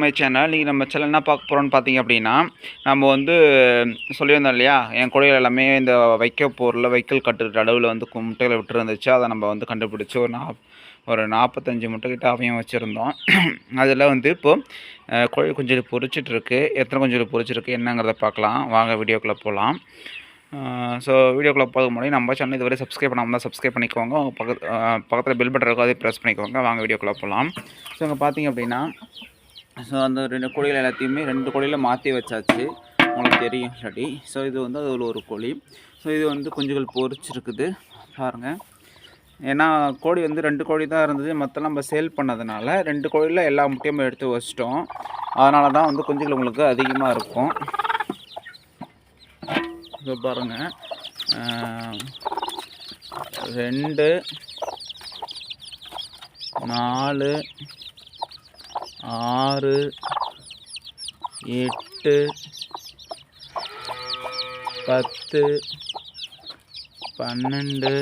My channel நீங்கள் நம்ம channel என்ன பார்க்க போகிறோம்னு பார்த்தீங்க அப்படின்னா நம்ம வந்து சொல்லியிருந்தோம் இல்லையா? என் குடையில் எல்லாமே இந்த வைக்க பொருளில் வைக்கல் கட்டுற அளவில் வந்து முட்டையில் முட்டைகளை விட்டுருந்துச்சு. அதை நம்ம வந்து கண்டுபிடிச்சி ஒரு நா ஒரு நாற்பத்தஞ்சு முட்டை கிட்ட அவையும் வச்சுருந்தோம். அதில் வந்து இப்போது கோழி கொஞ்சம் பொறிச்சிட்ருக்கு எத்தனை கொஞ்சம் பொரிச்சிருக்கு என்னங்கிறத பார்க்கலாம். வாங்க வீடியோக்குள்ளே போகலாம் ஸோ வீடியோக்குள்ளே போகிறதுக்கு முன்னாடி நம்ம சேனல் இதுவரை சப்ஸ்கிரைப் பண்ணாமல் தான் சப்ஸ்கிரைப் பண்ணிக்கோங்க. உங்கள் பக்கத்து பக்கத்தில் பில் பட்டன் இருக்கும் அதே ப்ரெஸ் பண்ணிக்கோங்க. வாங்க வீடியோக்குள்ளே போகலாம் ஸோ இங்கே பார்த்தீங்க அப்படின்னா ஸோ அந்த ரெண்டு கோழிகள் எல்லாத்தையுமே ரெண்டு கோழியில் மாற்றி வச்சாச்சு. உங்களுக்கு தெரியும் இல்லாட்டி ஸோ இது வந்து அதில் ஒரு கோழி. ஸோ இது வந்து குஞ்சுகள் பொறிச்சிருக்குது பாருங்கள் ஏன்னா கோழி வந்து ரெண்டு கோழி தான் இருந்தது. மற்ற நம்ம சேல் பண்ணதுனால ரெண்டு கோழியில் எல்லா முட்டையும் எடுத்து வச்சிட்டோம். அதனால தான் வந்து குஞ்சுகள் உங்களுக்கு அதிகமாக இருக்கும். ஸோ பாருங்கள் ரெண்டு நாலு ஆறு எட்டு பத்து பன்னெண்டு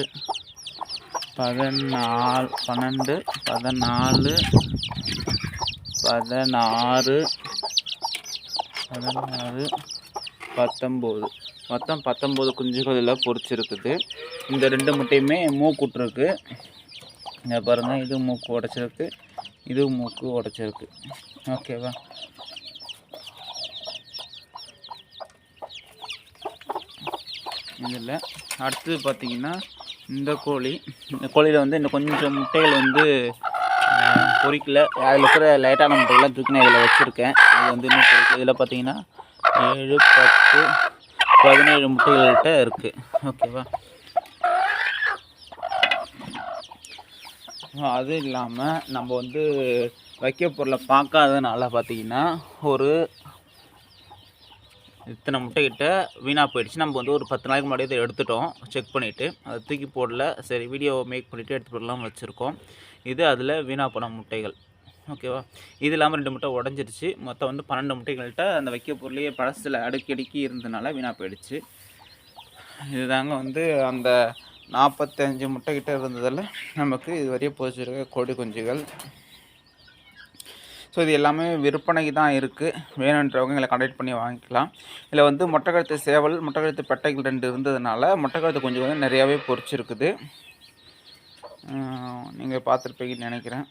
பதினாலு பன்னெண்டு பதினாலு பதினாறு பதினாறு பத்தொம்போது. மொத்தம் பத்தொம்போது குஞ்சுகளில் பொறிச்சிருக்குது. இந்த ரெண்டு முட்டையுமே மூக்குட்ருக்கு இங்கே பாருங்கள் இது மூக்கு உடச்சிருக்கு. இது மூக்கு உடச்சிருக்கு. ஓகேவா இதில் அடுத்தது பார்த்தீங்கன்னா இந்த கோழி. இந்த கோழியில் வந்து இன்னும் கொஞ்சம் முட்டைகள் வந்து பொறிக்கல. அதில் இருக்கிற லைட்டான முட்டைகள்லாம் தூக்கி நான் இதில் வச்சுருக்கேன். இது வந்து இன்னும் பொரிக்கல இதில் பார்த்தீங்கன்னா ஏழு பத்து பதினேழு முட்டைகள்கிட்ட இருக்குது ஓகேவா அது இல்லாமல் நம்ம வந்து வைக்க பொருளை பார்க்காதனால பார்த்தீங்கன்னா ஒரு இத்தனை முட்டைக்கிட்ட வீணாக போயிடுச்சு. நம்ம வந்து ஒரு பத்து நாளைக்கு முன்னாடி இதை எடுத்துட்டோம். செக் பண்ணிவிட்டு அதை தூக்கி போடல. சரி வீடியோ மேக் பண்ணிவிட்டு எடுத்து போடலாம் வச்சுருக்கோம். இது அதில் வீணாக போன முட்டைகள். ஓகேவா இது இல்லாமல் ரெண்டு முட்டை உடஞ்சிருச்சு. மொத்தம் வந்து பன்னெண்டு முட்டைகள்கிட்ட அந்த வைக்க பொருளையே பழசில் அடுக்கி அடுக்கி இருந்தனால வீணாக போயிடுச்சு. இதுதாங்க வந்து அந்த நாற்பத்தஞ்சு முட்டைக்கிட்ட இருந்ததில் நமக்கு இது வரையும் கோடி குஞ்சுகள். ஸோ இது எல்லாமே விற்பனைக்கு தான் இருக்குது வேணுன்றவங்க எங்களை கான்டாக்ட் பண்ணி வாங்கிக்கலாம். இதில் வந்து மொட்டைக்கழுத்து சேவல் மொட்டைக்கழுத்து பெட்டைகள் ரெண்டு இருந்ததுனால மொட்டைக்கழுத்து குஞ்சு வந்து நிறையாவே பொரிச்சிருக்குது நீங்கள் பார்த்துருப்பீங்கன்னு நினைக்கிறேன்.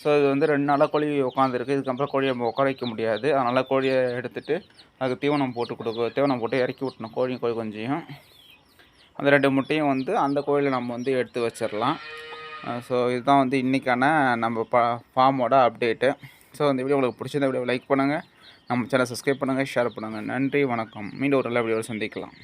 ஸோ இது வந்து ரெண்டு நாளாக கோழி உட்காந்துருக்கு இதுக்கப்புறம் கோழியை நம்ம உட்கார வைக்க முடியாது. அதனால் கோழியை எடுத்துகிட்டு அதுக்கு தீவனம் போட்டு கொடுக்க தீவனம் போட்டு இறக்கி விட்டணும் கோழி கோழி குஞ்சையும் அந்த ரெண்டு முட்டையும் வந்து அந்த கோயிலில் நம்ம வந்து எடுத்து வச்சிடலாம். ஸோ இதுதான் வந்து இன்றைக்கான நம்ம ப ஃபார்மோட அப்டேட்டு. ஸோ இந்த வீடியோ உங்களுக்கு பிடிச்சிருந்த வீடியோ லைக் பண்ணுங்கள் நம்ம சேனல் சப்ஸ்கிரைப் பண்ணுங்கள் ஷேர் பண்ணுங்கள் நன்றி வணக்கம். மீண்டும் ஒரு நல்ல வீடியோவில் சந்திக்கலாம்.